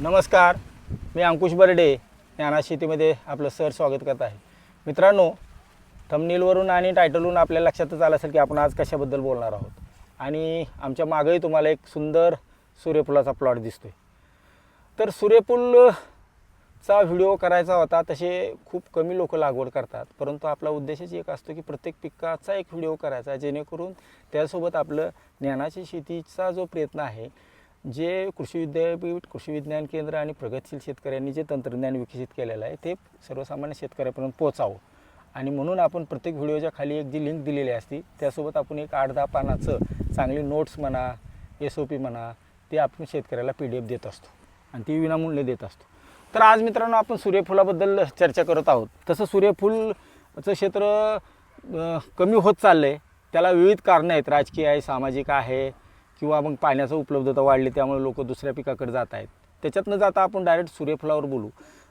नमस्कार मी अंकुश बर्डे ज्ञाना शेतीमध्ये आपलं सर स्वागत करत आहे. मित्रांनो थंबनेलवरून आणि टायटलवरून आपल्या लक्षातच आलं असेल की आपण आज कशाबद्दल बोलणार आहोत? आणि आमच्या मागेही तुम्हाला एक सुंदर सूर्यफुलाचा प्लॉट दिसतोय. तर सूर्यफूलचा व्हिडिओ करायचा होता तसे खूप कमी लोक लागवड करतात. परंतु आपला उद्देशच एक असतो की प्रत्येक पिकाचा एक व्हिडिओ करायचा जेणेकरून त्यासोबत आपलं ज्ञानाची शेतीचा जो प्रयत्न आहे जे कृषी विद्यापीठ कृषी विज्ञान केंद्र आणि प्रगतशील शेतकऱ्यांनी जे तंत्रज्ञान विकसित केलेलं आहे ते सर्वसामान्य शेतकऱ्यापर्यंत पोचावं आणि म्हणून आपण प्रत्येक व्हिडिओच्या खाली एक जी लिंक दिलेली असती त्यासोबत आपण एक आठ दहा पानाचं चांगली नोट्स म्हणा एस ओ पी म्हणा ते आपण शेतकऱ्याला पी डी एफ देत असतो आणि ती विनामूल्य देत असतो. तर आज मित्रांनो आपण सूर्यफुलाबद्दल चर्चा करत आहोत. तसं सूर्यफूलचं क्षेत्र कमी होत चाललं आहे त्याला विविध कारणं आहेत. राजकीय आहे सामाजिक आहे किंवा मग पाण्याचं उपलब्धता वाढली त्यामुळे लोक दुसऱ्या पिकाकडे जात आहेत. त्याच्यातनं जाता आपण डायरेक्ट सूर्यफुलावर बोलू.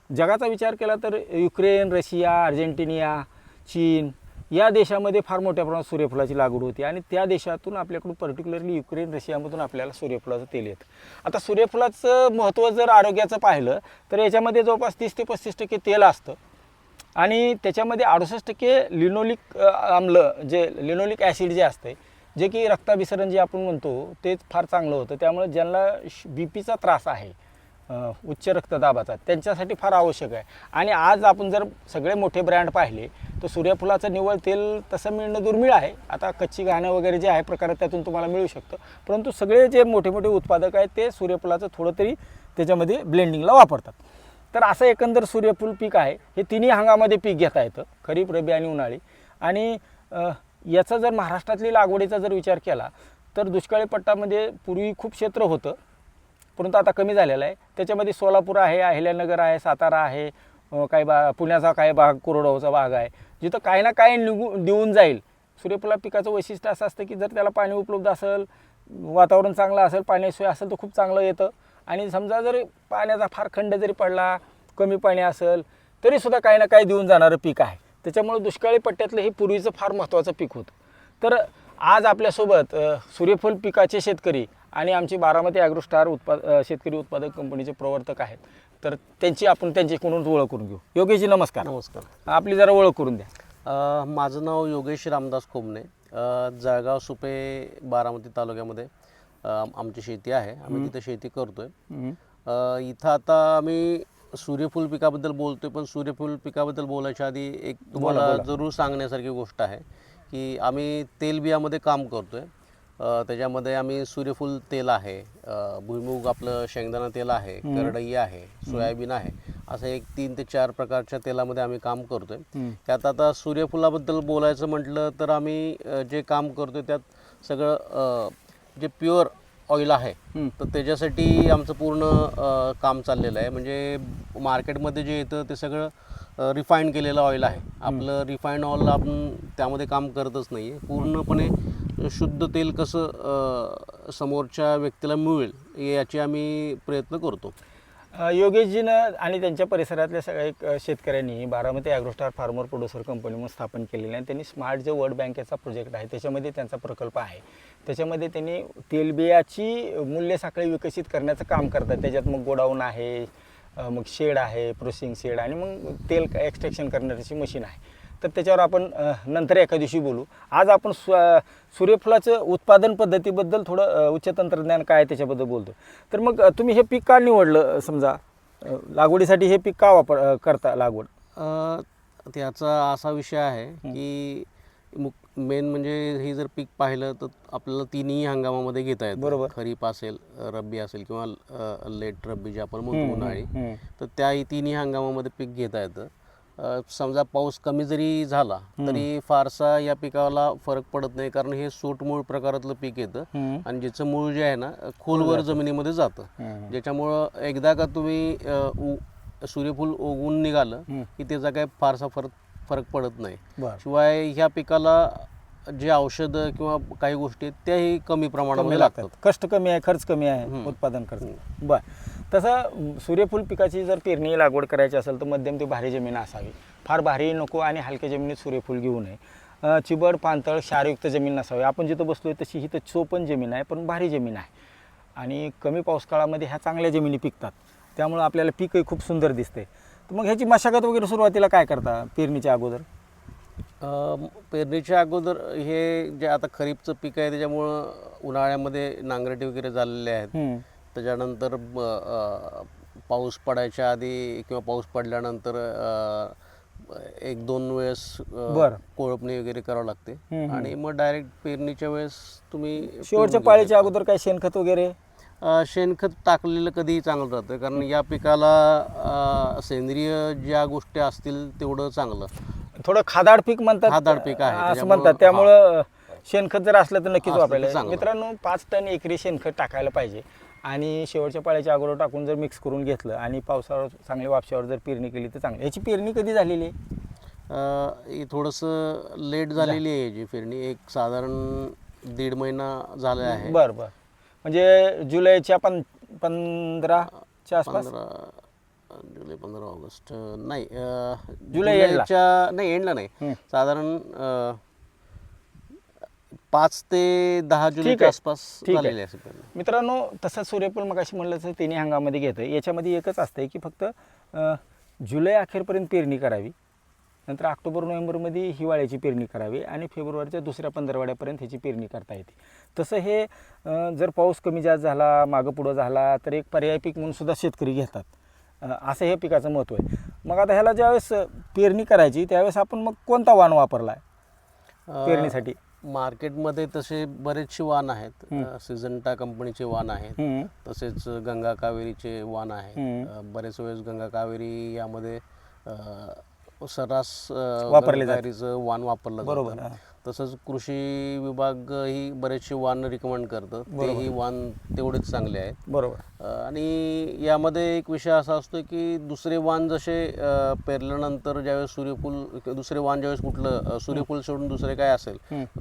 जगाचा विचार केला तर युक्रेन रशिया अर्जेंटिनिया चीन या देशामध्ये फार मोठ्या प्रमाणात सूर्यफुलाची लागवड होती आणि त्या देशातून आपल्याकडून पर्टिक्युलरली युक्रेन रशियामधून आपल्याला सूर्यफुलाचं तेल येतं. आता सूर्यफुलाचं महत्त्व जर आरोग्याचं पाहिलं तर याच्यामध्ये जवळपास तीस ते पस्तीस टक्के तेल असतं. आणि त्याच्यामध्ये अडुसष्ट टक्के लिनोलिक आम्ल जे लिनोलिक ॲसिड जे असते जे की रक्ताभिसरण जे आपण म्हणतो ते फार चांगलं होतं. त्यामुळे ज्यांना बी पीचा त्रास आहे उच्च रक्तदाबाचा त्यांच्यासाठी फार आवश्यक आहे. आणि आज आपण जर सगळे मोठे ब्रँड पाहिले तर सूर्यफुलाचं निवळ तेल तसं मिळणं दुर्मिळ आहे. आता कच्ची घाणं वगैरे जे आहे प्रकार त्यातून तुम्हाला मिळू शकतं. परंतु सगळे जे मोठे मोठे उत्पादक आहेत ते सूर्यफुलाचं थोडं तरी त्याच्यामध्ये ब्लेंडिंगला वापरतात. तर असं एकंदर सूर्यफूल पीक आहे. हे तिन्ही हंगामध्ये पीक घेता येतं. खरीप रबी आणि उन्हाळी. आणि याचा जर महाराष्ट्रातली लागवडीचा जर विचार केला तर दुष्काळी पट्टामध्ये पूर्वी खूप क्षेत्र होतं परंतु आता कमी झालेलं आहे. त्याच्यामध्ये सोलापूर आहे अहिल्यानगर आहे सातारा आहे काही बा पुण्याचा काही भाग कोरडवाचा भाग आहे. जिथं काही ना काही निघू देऊन जाईल. सूर्यफुला पिकाचं वैशिष्ट्य असं असतं की जर त्याला पाणी उपलब्ध असेल वातावरण चांगलं असेल पाण्याची सोय असेल तर खूप चांगलं येतं. आणि समजा जर पाण्याचा फार खंड जरी पडला कमी पाणी असेल तरीसुद्धा काही ना काही देऊन जाणारं पीक आहे. त्याच्यामुळे दुष्काळी पट्ट्यातलं हे पूर्वीचं फार महत्त्वाचं पीक होतं. तर आज आपल्यासोबत सूर्यफूल पिकाचे शेतकरी आणि आमची बारामती ॲग्रोस्टार उत्पाद शेतकरी उत्पादक कंपनीचे प्रवर्तक आहेत. तर त्यांची आपण त्यांच्याकडून ओळख करून घेऊ. योगेशजी नमस्कार. नमस्कार. आपली जरा ओळख करून द्या. माझं नाव योगेश रामदास खोमणे. अ, जळगाव सुपे बारामती तालुक्यामध्ये आमची शेती आहे. आम्ही तिथे शेती करतोय. इथं आता आम्ही सूर्यफूल पिकाबद्दल बोलतोय पण सूर्यफूल पिकाबद्दल बोलायच्या आधी एक तुम्हाला. जरूर सांगण्यासारखी गोष्ट आहे की आम्ही तेलबियामध्ये काम करतोय त्याच्यामध्ये आम्ही सूर्यफूल तेल आहे भुईमुग आपलं शेंगदाणा तेल आहे करडई आहे सोयाबीन आहे असं एक तीन ते चार प्रकारच्या तेलामध्ये आम्ही काम करतोय. त्यात आता सूर्यफुलाबद्दल बोलायचं म्हटलं तर आम्ही जे काम करतोय त्यात सगळं जे प्युअर ऑइल आहे. तर त्याच्यासाठी आमचं पूर्ण अ, काम चाललेलं आहे. म्हणजे मार्केटमध्ये जे येतं ते सगळं रिफाईंड केलेलं ऑइल आहे. आपलं रिफाईंड ऑइल आपण त्यामध्ये काम करतच नाही आहे पूर्णपणे शुद्ध तेल कसं अ, समोरच्या व्यक्तीला मिळेल याची आम्ही प्रयत्न करतो. योगेशजीनं आणि त्यांच्या परिसरातल्या सगळ्या एक, शेतकऱ्यांनी Baramati Agrostar farmer producer company म्हणून स्थापन केलेली आहे आणि त्यांनी स्मार्ट जे वर्ल्ड बँकेचा प्रोजेक्ट आहे त्याच्यामध्ये त्यांचा प्रकल्प आहे. त्याच्यामध्ये त्यांनी तेलबियाची मूल्य साखळी विकसित करण्याचं काम करतात. त्याच्यात मग गोडाऊन आहे मग शेड आहे प्रोसेसिंग शेड आणि मग तेल एक्स्ट्रॅक्शन करण्याची मशीन आहे. तर त्याच्यावर आपण नंतर एका दिवशी बोलू. आज आपण स्व सूर्यफुलाचं उत्पादन पद्धतीबद्दल थोडं उच्च तंत्रज्ञान काय आहे त्याच्याबद्दल बोलतो तर मग तुम्ही हे पीक का निवडलं समजा लागवडीसाठी हे पीक का वापर करता लागवड? त्याचा असा विषय आहे की मुक मेन म्हणजे हे जर पीक पाहिलं तर आपल्याला तिन्ही हंगामामध्ये घेता येतं. बरोबर. खरीप असेल रब्बी असेल किंवा लेट रब्बी जे आपण म्हणतो उन्हाळी. तर त्याही तिन्ही हंगामामध्ये पीक घेता येतं. समजा पाऊस कमी जरी झाला तरी फारसा या पिकाला फरक पडत नाही कारण हे सूटमूळ प्रकारातलं पीक येतं. आणि ज्याचं मूळ जे आहे ना खोलवर जमिनीमध्ये जातं. ज्याच्यामुळं एकदा का तुम्ही सूर्यफूल उगवून निघालं. की त्याचा काही फारसा फरक फरक पडत नाही. शिवाय ह्या पिकाला जे औषधं किंवा काही गोष्टी आहेत त्याही कमी प्रमाणामध्ये लागतात. कष्ट कमी आहे खर्च कमी आहे. उत्पादन खर्च. बर. तसं सूर्यफूल पिकाची जर पेरणी लागवड करायची असेल तर मध्यम ते भारी जमीन असावी. फार भारी नको आणि हलक्या जमिनीत सूर्यफूल घेऊ नये. चिबड पाणतळ क्षारयुक्त जमीन नसावी. आपण जिथं बसलोय तशी ही तर चोपन जमीन आहे पण भारी जमीन आहे. आणि कमी पाऊस काळामध्ये ह्या चांगल्या जमिनी पिकतात. त्यामुळं आपल्याला पीकही खूप सुंदर दिसते. तर मग ह्याची मशागत वगैरे सुरुवातीला काय करता पेरणीच्या अगोदर? पेरणीच्या अगोदर हे जे आता खरीपचं पीक आहे त्याच्यामुळं उन्हाळ्यामध्ये नांगरटी वगैरे झालेले आहेत. त्याच्यानंतर पाऊस पडायच्या आधी किंवा पाऊस पडल्यानंतर एक दोन वेळेस. कोळपणी वगैरे करावं लागते. आणि मग डायरेक्ट पेरणीच्या वेळेस तुम्ही शेवटच्या पाळीच्या अगोदर काय शेणखत वगैरे? शेणखत टाकलेलं कधीही चांगलं राहतं. कारण या पिकाला सेंद्रिय ज्या गोष्टी असतील तेवढं चांगलं. थोडं खादाड पीक म्हणतात. खादाड पीक आहे, असं म्हणतात. त्यामुळं शेणखत जर असलं तर नक्कीच वापरायला. मित्रांनो पाच टन एकरी शेणखत टाकायला पाहिजे. आणि शेवटच्या पाळ्याच्या अगोदर टाकून जर मिक्स करून घेतलं आणि पावसावर चांगल्या वापशावर जर पेरणी केली तर चांगली. याची पेरणी कधी झालेली आहे? अ, ही थोडंसं लेट झालेली आहे याची पेरणी. एक साधारण दीड महिना झाला आहे. बरं बरं. म्हणजे जुलैच्या पं पंधराच्या आसपास? पंधरा जुलै पंधरा ऑगस्ट नाही अ, जुलै. जुलैच्या नाही एंडला नाही. साधारण अ, पाच ते दहा जुलैच्या. आसपास ठीक. झालेली आहे अशी पेरणी मित्रांनो तसं सूर्यफूल मगाशी म्हणलं तर तिन्ही हंगामध्ये घेतं याच्यामध्ये एकच असतं की फक्त अं, जुलै अखेरपर्यंत पेरणी करावी नंतर ऑक्टोबर नोव्हेंबरमध्ये हिवाळ्याची पेरणी करावी आणि फेब्रुवारीच्या दुसऱ्या पंधरवाड्यापर्यंत ह्याची पेरणी करता येते. तसं हे अं, जर पाऊस कमी जास्त झाला मागं पुढं झाला तर एक पर्याय पीक म्हणून सुद्धा शेतकरी घेतात. अं, असं हे पिकाचं महत्त्व आहे. मग आता ह्याला ज्यावेळेस पेरणी करायची त्यावेळेस आपण मग कोणता वाण वापरला अ, पेरणीसाठी. मार्केटमध्ये तसे बरेचसे वाण आहेत. सिजंटा कंपनीचे वाण आहेत. तसेच गंगा कावेरीचे वाण आहेत. बरेच वेळेस गंगा कावेरी यामध्ये अ, वापरले वाण वापरलं बरोबर. तसंच कृषी विभाग ही बरेचसे वाण रिकमेंड करतं. तेही वाण तेवढेच चांगले आहेत. बरोबर. आणि यामध्ये एक विषय असा असतो की दुसरे वाण जसे पेरल्यानंतर ज्यावेळेस सूर्यफूल दुसरे वाण ज्यावेळेस कुठलं सूर्यफूल सोडून दुसरे काय असेल.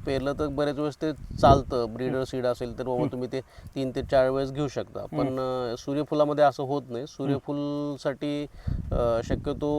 पेरलं तर बरेच वेळेस ते चालतं. ब्रीडर सीड असेल तर बाबा तुम्ही ते तीन ते चार वेळेस घेऊ शकता. पण सूर्यफुलामध्ये असं होत नाही. सूर्यफूलसाठी शक्यतो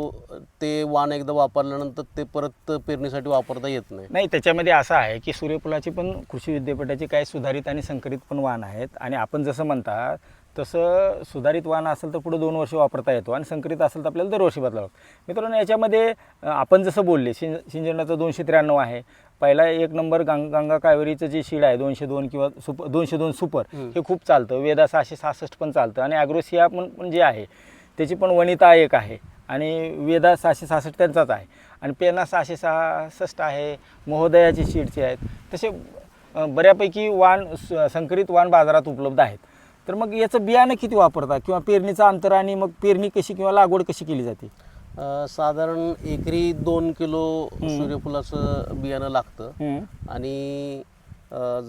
ते वाण एकदा वापरल्यानंतर ते परत पेरणीसाठी वापरता येत नाही. नाही त्याच्यामध्ये असं आहे की सूर्यफुलाची पण कृषी विद्यापीठाचे काही सुधारित आणि संकरित पण वाण आहेत. आणि आपण जसं म्हणता तसं सुधारित वाण असेल तर पुढे दोन वर्ष वापरता येतो आणि संकरित असेल तर आपल्याला दरवर्षी बदलावं लागतं. मित्रांनो याच्यामध्ये आपण जसं बोलले सिं सिंजनाचं दोनशे त्र्याण्णव आहे. पहिला एक नंबर गंग गंगा कावेरीचं जे शीड आहे दोनशे दोन किंवा सुपर दोनशे दोन सुपर हे खूप चालतं. वेदा सहाशे सहासष्ट पण चालतं. आणि ॲग्रोसिया पण पण जे आहे त्याची पण वनिता एक आहे. आणि वेदा सहाशे सहासष्ट त्यांचाच आहे. आणि पेना सहाशे सहासष्ट आहे महोदयाची शीटचे आहेत. तसे बऱ्यापैकी वाण संकरित वाण बाजारात उपलब्ध आहेत. तर मग याचं बियाणं किती वापरता किंवा पेरणीचं अंतर आणि मग पेरणी कशी किंवा लागवड कशी केली जाते? साधारण एकरी दोन किलो सूर्यफुलाचं बियाणं लागतं. आणि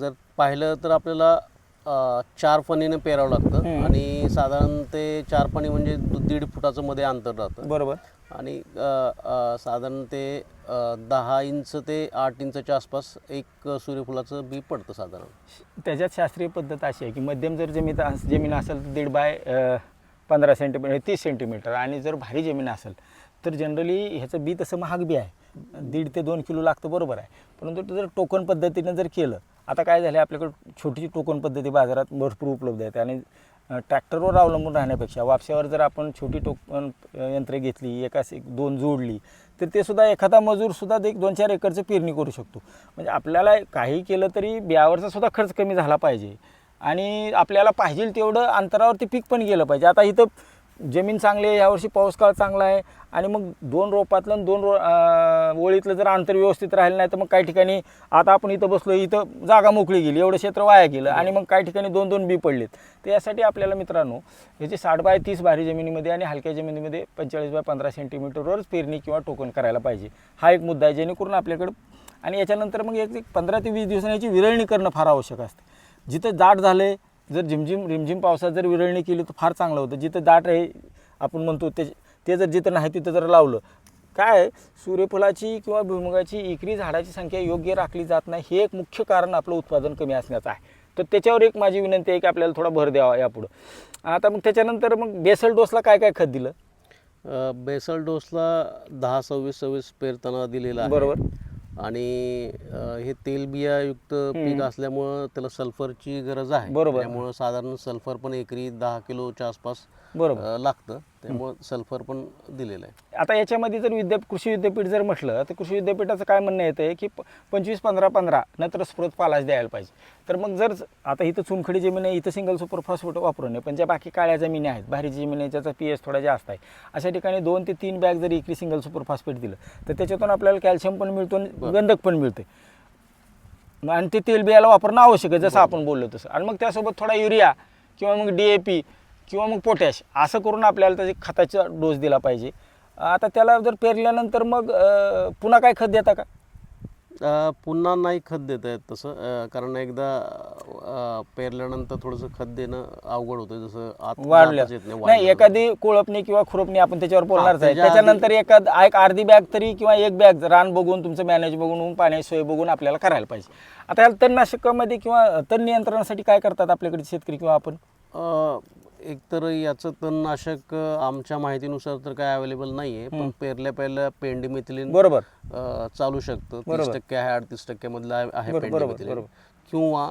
जर पाहिलं तर आपल्याला अ, चार फणीनं पेरावं लागतं. आणि साधारण ते चार फणी म्हणजे दु- दीड फुटाचं मध्ये अंतर राहतं. बरोबर. आणि अ, अ, साधारण ते अ, दहा इंच ते आठ इंचच्या आसपास एक सूर्यफुलाचं बी पडतं साधारण. त्याच्यात शास्त्रीय पद्धत अशी आहे की मध्यम जर जमीन अस- जमीन असेल तर दीड बाय पंधरा सेंटीमीटर तीस सेंटीमीटर आणि जर भारी जमीन असेल तर जनरली ह्याचं बी तसं महाग बी आहे. दीड ते दोन किलो लागतं बरोबर आहे. परंतु जर टोकन पद्धतीनं जर केलं आता काय झालं आपल्याकडे छोटीची टोकन पद्धती बाजारात भरपूर उपलब्ध आहेत. आणि ट्रॅक्टरवर अवलंबून राहण्यापेक्षा वापशावर जर आपण छोटी टोकन यंत्रे घेतली एकास एक दोन जोडली तर ते सुद्धा एखादा मजूरसुद्धा एक दोन चार एकरचं पेरणी करू शकतो. म्हणजे आपल्याला काही केलं तरी बियावरचा सुद्धा खर्च कमी झाला पाहिजे. आणि आपल्याला पाहिजे तेवढं अंतरावरती पीक पण गेलं पाहिजे. आता इथं जमीन चांगली आहे यावर्षी पाऊस काळ चांगला आहे. आणि मग दोन रोपातलं आणि दोन रो ओळीतलं जर अंतर व्यवस्थित राहिलं नाही तर मग काही ठिकाणी आता आपण इथं बसलो इथं जागा मोकळी गेली एवढं क्षेत्र वाया गेलं. आणि मग काही ठिकाणी दोन दोन बी पडलेत. तर यासाठी आपल्याला मित्रांनो ह्याची साठ बाय तीस भारी जमिनीमध्ये आणि हलक्या जमिनीमध्ये पंचेचाळीस बाय पंधरा सेंटीमीटरवरच पेरणी किंवा टोकन करायला पाहिजे. हा एक मुद्दा आहे जेणेकरून आपल्याकडं आणि याच्यानंतर मग एक पंधरा ते वीस दिवसांची याची विरळणी करणं फार आवश्यक असते. जिथं जाड झालं आहे जर झिमझिम रिमझिम पावसात जर विरळणी केली तर फार चांगलं होतं. जिथं दाट आहे आपण म्हणतो ते ते जर जिथं नाही तिथं जर लावलं. काय? सूर्यफुलाची किंवा भुईमुगाची इकरी झाडाची संख्या योग्य राखली जात नाही. हे एक मुख्य कारण आपलं उत्पादन कमी असण्याचं आहे. तर त्याच्यावर एक माझी विनंती आहे की आपल्याला थोडा भर द्यावा यापुढं. आता मग त्याच्यानंतर मग बेसल डोसला काय काय खत दिलं? बेसल डोसला दहा सव्वीस सव्वीस पेरताना दिलेला बरोबर. आणि हे तेलबियायुक्त पीक असल्यामुळं त्याला सल्फरची गरज आहे. बरोबर. त्यामुळं साधारण सल्फर पण एकरी दहा किलोच्या आसपास बरोबर. लागतं. त्यामुळं सल्फर पण दिलेलं आहे. आता याच्यामध्ये जर विद्या कृषी विद्यापीठ जर म्हटलं तर कृषी विद्यापीठाचं काय म्हणणं येतं आहे की प- पंचवीस पंधरा पंधरा नंतर स्फोट पालाश द्यायला पाहिजे. तर मग जर आता इथं चुनखडी जमीन आहे इथं सिंगल सुपर फॉस्फेट वापरून आहे पण ज्या बाकी काळ्या जमिनी आहेत बाहेरची जमीन आहे ज्याचा पी एच थोडा जास्त आहे अशा ठिकाणी दोन ते तीन बॅग जर इकरी सिंगल सुपर फॉस्फेट दिलं तर त्याच्यातून आपल्याला कॅल्शियम पण मिळतो आणि गंधक पण मिळते. आणि ते तेल बियाला वापरणं आवश्यक आहे जसं आपण बोललो तसं. आणि मग त्यासोबत थोडा युरिया किंवा मग डी ए पी किंवा मग पोटॅश असं करून आपल्याला त्याचे खताचा डोस दिला पाहिजे. आता त्याला जर पेरल्यानंतर मग पुन्हा काय खत देता का? पुन्हा नाही खत देत आहेत तसं. कारण एकदा पेरल्यानंतर थोडंसं खत देणं अवघड होतं. जसं येत नाही वाढलं. एखादी कोळपणी किंवा खुरपणी आपण त्याच्यावर बोलणारच आहे त्याच्या आधी- त्याच्यानंतर एखाद एक अर्धी बॅग तरी किंवा एक बॅग रान बघून तुमचं मॅनेज बघून पाण्याची सोय बघून आपल्याला करायला पाहिजे. आता याला तणनाशकामध्ये किंवा तण नियंत्रणासाठी काय करतात आपल्याकडे शेतकरी किंवा आपण? अ, एक तर याचं तणनाशक आमच्या माहितीनुसार तर काय अवेलेबल नाही आहे पण पेरल्या पहिल्या पेंडिमिथिलिन बरोबर. चालू शकतं. तीस. टक्के आहे अडतीस टक्क्यामधलं आहे- आहे पेंडिमिथिलिन. किंवा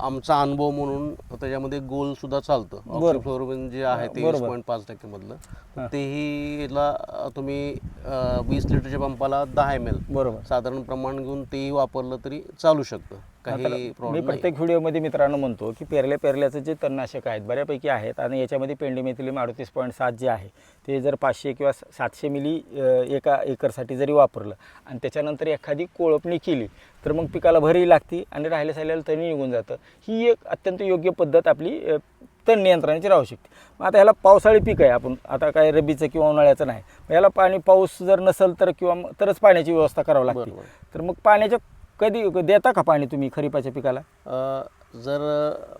आमचा अनुभव म्हणून त्याच्यामध्ये गोल सुद्धा चालतं. ऑक्सिफ्लोरोबिन जे आहे तेवीस बरोबर. पॉईंट पाच टक्क्यामधलं तेही ला अ, तुम्ही वीस लिटरच्या पंपाला दहा एम एल बरोबर. साधारण प्रमाण घेऊन तेही वापरलं तरी चालू शकतं. काही मी प्रत्येक व्हिडिओमध्ये मित्रांनो म्हणतो की पेरल्या पेरल्याचं जे तणनाशक आहेत बऱ्यापैकी आहेत आणि याच्यामध्ये पेंडिमेथिलिम अडतीस पॉईंट सात जे आहे ते जर पाचशे किंवा सातशे मिली एका एकरसाठी जरी वापरलं आणि त्याच्यानंतर एखादी कोळपणी केली तर मग पिकाला भरही लागती आणि राहिल्या सायल्याला तणी निघून जातं. ही एक अत्यंत योग्य पद्धत आपली तण नियंत्रणाची राहू शकते. मग आता ह्याला पावसाळी पीक आहे आपण आता काय रब्बीचं किंवा उन्हाळ्याचं नाही. याला पाणी पाऊस जर नसेल तर किंवा तरच पाण्याची व्यवस्था करावी लागते. तर मग पाण्याच्या कधी देता का पाणी तुम्ही खरीपाच्या पिकाला? अ, जर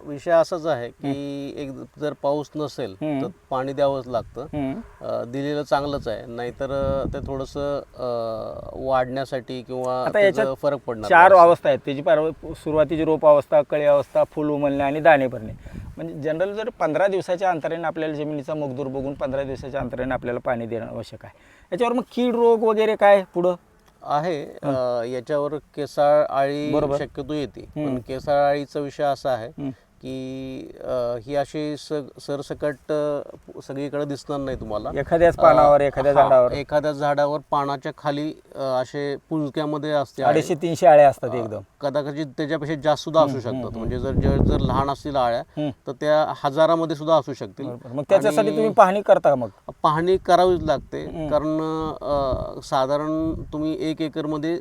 विषय असाच आहे की एक जर पाऊस नसेल. तर पाणी द्यावंच लागतं. हम्म. अ, दिलेलं चांगलंच आहे. नाहीतर अ, ते थोडंसं वाढण्यासाठी किंवा आता त्याचा याच्यात फरक पडणार चार नाही. अवस्था आहेत. त्याची पार सुरुवातीची रोप अवस्था कळी अवस्था फुल उमलणे आणि दाणे भरणे. म्हणजे जनरल जर पंधरा दिवसाच्या अंतराने आपल्याला जमिनीचा मगदूर बघून पंधरा दिवसाच्या अंतराने आपल्याला पाणी देणं आवश्यक आहे. याच्यावर मग कीड रोग वगैरे काय पुढं? आहे याच्यावर केसाळ आळी. शक्यतो येते. पण केसाळ आळीचा विषय असा आहे. की अ, ही अशी स सरसकट अ, सगळीकडे दिसणार नाही तुम्हाला. एखाद्याच पानावर एखाद्या हा, झाडावर. एखाद्या झाडावर पानाच्या खाली अ, असे पुंजक्यामध्ये असते. आळे. अडीचशे तीनशे आळ्या असतात एकदम. कदाचित त्याच्यापेक्षा जास्त सुद्धा असू शकतात. म्हणजे जर जर जर लहान असतील आळ्या हम्म. तर त्या हजारामध्ये सुद्धा असू शकतील. बरोबर. मग त्याच्यासाठी तुम्ही पाहणी करता का मग? पाहणी करावीच लागते. कारण अ, साधारण तुम्ही एक एकरमध्ये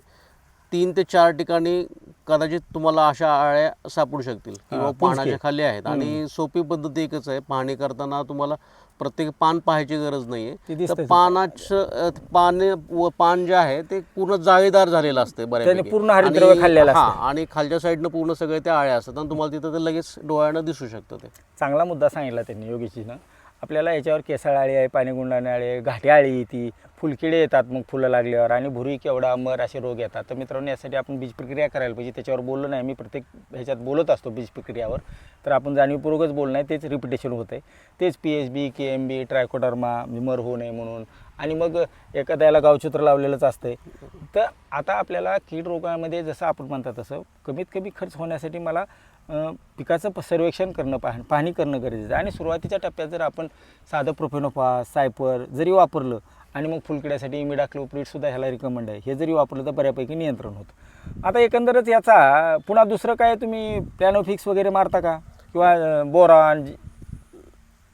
तीन ते चार ठिकाणी कदाचित तुम्हाला अशा आळ्या सापडू शकतील किंवा. पानाच्या खाली आहेत आणि सोपी पद्धत एकच आहे पाहणी करताना तुम्हाला प्रत्येक पान पाहायची गरज नाहीये. तर पानाचं पाने व पान जे आहे ते पूर्ण जाळीदार झालेलं असते पूर्ण आणि- खाल्लेलं हा, असतं. आणि खालच्या साईडनं पूर्ण सगळे त्या आळ्या असतात आणि तुम्हाला तिथं ते लगेच डोळ्यानं दिसू शकतं ते चांगला मुद्दा सांगितला त्यांनी योगीजीनं आपल्याला याच्यावर केसाळ आळी आहे पाणी गुंडाणे आळी आहे घाटी आळी येते फुलकिडे येतात मग फुलं लागल्यावर आणि भुरी केवढा मर असे रोग येतात. तर मित्रांनो यासाठी आपण बीज प्रक्रिया करायला पाहिजे. त्याच्यावर बोललो नाही मी प्रत्येक ह्याच्यात बोलत असतो बीज प्रक्रियावर तर आपण जाणीवपूर्वकच बोलणं आहे तेच रिपिटेशन होतं आहे तेच P H B K M B trichoderma विमर होऊ नये म्हणून. आणि मग एखाद्याला गावचित्र लावलेलंच असतंय. तर आता आपल्याला कीड रोगामध्ये जसं आपण म्हणतात तसं कमीत कमी खर्च होण्यासाठी मला पिकाचं प- सर्वेक्षण करणं पाह पाहणी करणं गरजेचं आहे. आणि सुरुवातीच्या टप्प्यात जर आपण साधं प्रोफेनोफास सायपर जरी वापरलं आणि मग फुलकिड्यासाठी इमिडाक्लोप्रिडसुद्धा ह्याला रिकमेंड आहे. हे जरी वापरलं तर बऱ्यापैकी नियंत्रण होतं. आता एकंदरच याचा पुन्हा दुसरं काय तुम्ही प्लॅनोफिक्स वगैरे मारता का? किंवा अं, बोरान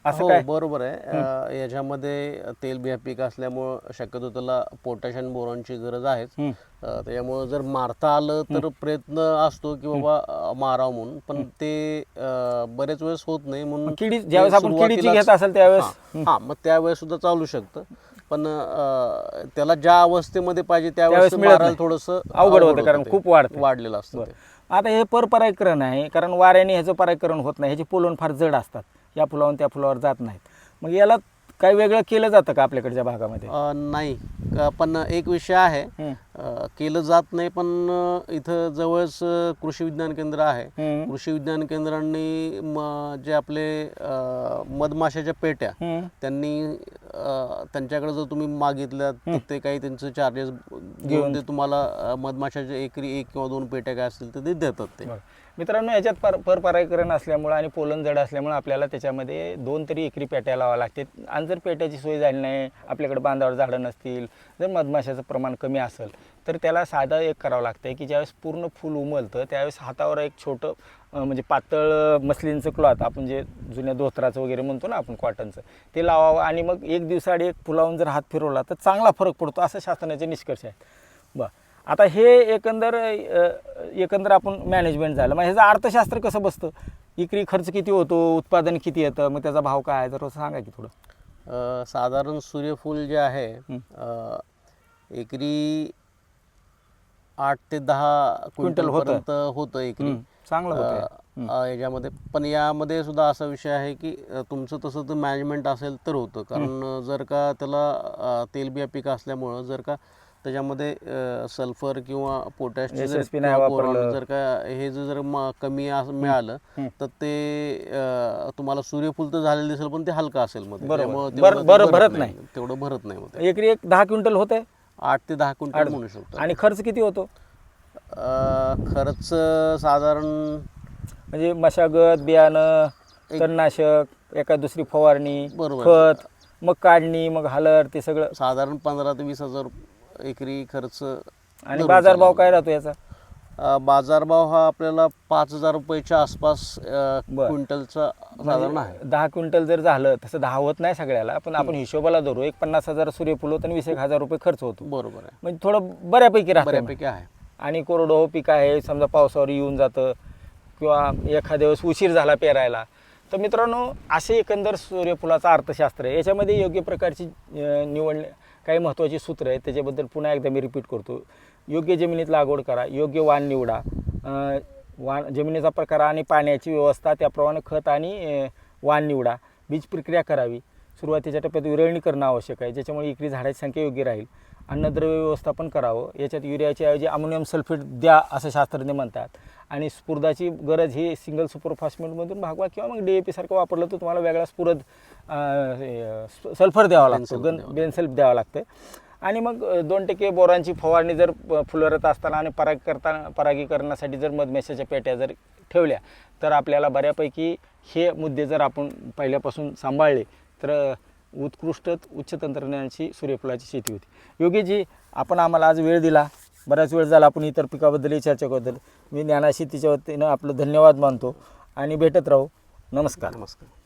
असं हो काय? बरोबर आहे. याच्यामध्ये तेलबिया पीक असल्यामुळं शक्यतो त्याला पोटॅशियम बोरॉनची गरज आहेच. त्याच्यामुळं जर मारता आलं तर प्रयत्न असतो की बाबा मारावं म्हणून. पण ते बरेच वेळेस होत नाही म्हणून मग किडी ते ज्यावेळेस आपण किडीची सुरुवातीलाच- घेत असेल त्यावेळेस? हा, मग त्यावेळेस सुद्धा चालू शकतं. पण त्याला ज्या अवस्थेमध्ये पाहिजे त्यावेळेस मारायला. थोडंसं अवघड होतं कारण. खूप. वाढलेलं असतं. आता हे परपरागीकरण आहे कारण वाऱ्याने ह्याचं परागीकरण होत नाही. ह्याची पोलन फार जड असतात. या फुलावरून त्या फुलावर जात नाहीत. मग याला काही वेगळं केलं जातं का आपल्याकडच्या भागामध्ये? नाही. पण एक विषय आहे. केलं जात नाही पण इथं जवळच कृषी विज्ञान केंद्र आहे. कृषी विज्ञान केंद्रांनी जे आपले मधमाशाच्या पेट्या. त्यांनी त्यांच्याकडे जर तुम्ही मागितलं तर ते काही त्यांचे चार्जेस घेऊन ते तुम्हाला अ, मधमाशाचे एकरी एक किंवा दोन पेट्या काय असतील तर ते देतात ते. मित्रांनो याच्यात पर परपरागीकरण असल्यामुळं आणि पोलन जड असल्यामुळं आपल्याला त्याच्यामध्ये दोन तरी एकरी पेट्या लावा लागते आणि जर पेट्याची सोय झाली नाही आपल्याकडे बांधावर झाडं नसतील जर मधमाशाचं प्रमाण कमी असेल तर त्याला साधा एक करावं लागतं की ज्यावेळेस पूर्ण फुल उमलतं त्यावेळेस हातावर एक छोटं म्हणजे पातळ मसलींचं क्लॉथ आपण जे जुन्या धोत्राचं वगैरे म्हणतो ना आपण कॉटनचं ते लावावं आणि मग एक दिवसाआड एक फुलावून जर हात फिरवला तर चांगला फरक पडतो असं शासनाचे निष्कर्ष आहेत. बरं. आता हे एकंदर एकंदर आपण मॅनेजमेंट झालं. मग ह्याचं अर्थशास्त्र कसं बसतं? इकरी खर्च किती होतो? उत्पादन किती येतं? मग त्याचा भाव काय आहे? जर सांगा की थोडं. साधारण सूर्यफूल जे आहे एकरी आठ ते दहा क्विंटल होतं. होतं एकरी. चांगलं याच्यामध्ये. पण यामध्ये सुद्धा असा विषय आहे की तुमचं तसं तर मॅनेजमेंट असेल तर होतं. कारण जर का त्याला तेलबिया पीक असल्यामुळं जर का त्याच्यामध्ये सल्फर किंवा पोटॅश SSP नाही वापरलं. जर का हे जर जर म- कमी अस- मिळालं. तर ते अ, तुम्हाला सूर्यफूल तर झालेलं दिसेल पण ते हलकं असेल मध्ये बरोबर. त्यामुळं ते भरत नाही. तेवढं भरत नाही मग. एकरी एक दहा क्विंटल होतंय आठ ते दहा क्विंटल म्हणू शकतो आणि खर्च किती होतो अ, खर्च साधारण म्हणजे मशागत बियाणं तणनाशक एका दुसरी फवारणी बरोबर. खत मग काढणी मग हालर ते सगळं साधारण पंधरा ते वीस हजार एकरी खर्च आणि बाजारभाव. काय राहतो याचा? अ, बाजारभाव हा आपल्याला पाच हजार रुपयाच्या आसपास अ, बरं. क्विंटलचा साधारण आहे. दहा क्विंटल जर झालं तसं दहा होत नाही सगळ्याला पण आपण हिशोबाला धरू. एक पन्नास हजार सूर्यफूल होतं आणि वीस एक हजार रुपये खर्च होतो. बरोबर आहे. म्हणजे थोडं बऱ्यापैकी राहतं. बऱ्यापैकी आहे. आणि कोरडवाहू पीक आहे समजा पावसावर येऊन जातं किंवा एखाद्या वेळेस उशीर झाला पेरायला. तर मित्रांनो असे एकंदर सूर्यफुलाचं अर्थशास्त्र आहे. याच्यामध्ये योग्य प्रकारची अं, निवड काही महत्त्वाची सूत्र आहेत त्याच्याबद्दल पुन्हा एकदा मी रिपीट करतो. योग्य जमिनीत लागवड करा योग्य वाण निवडा. वाण जमिनीचा प्रकार आणि पाण्याची व्यवस्था त्याप्रमाणे खत आणि वाण निवडा. बीज प्रक्रिया करावी. सुरुवातीच्या टप्प्यात विरळणी करणं आवश्यक आहे ज्याच्यामुळे इकडी झाडाची संख्या योग्य राहील. अन्नद्रव्य व्यवस्थापन करावं. याच्यात युरियाच्या ऐवजी अमोनियम सल्फेट द्या असं शास्त्रज्ञ म्हणतात. आणि स्फुरदाची गरज ही सिंगल सुपर फॉस्फेटमधून भागवा किंवा मग डी ए पीसारखं वापरलं तर तुम्हाला वेगळा स्फुरद सल्फर द्यावा लागतो गन बेनसल्फ द्यावं लागतं. आणि मग दोन टक्के बोरांची फवारणी जर फुलरत असताना आणि पराग करताना परागीकरणासाठी जर मधमेशाच्या पेट्या जर ठेवल्या तर आपल्याला बऱ्यापैकी हे मुद्दे जर आपण पहिल्यापासून सांभाळले तर उत्कृष्ट उच्च तंत्रज्ञानाची सूर्यफुलाची शेती होती. योगीजी आपण आम्हाला आज वेळ दिला. बराच वेळ झाला आपण इतर पिकाबद्दलही चर्चा करतो मी ज्ञाना शेतीच्या वतीनं आपलं धन्यवाद मानतो आणि भेटत राहू. नमस्कार. नमस्कार.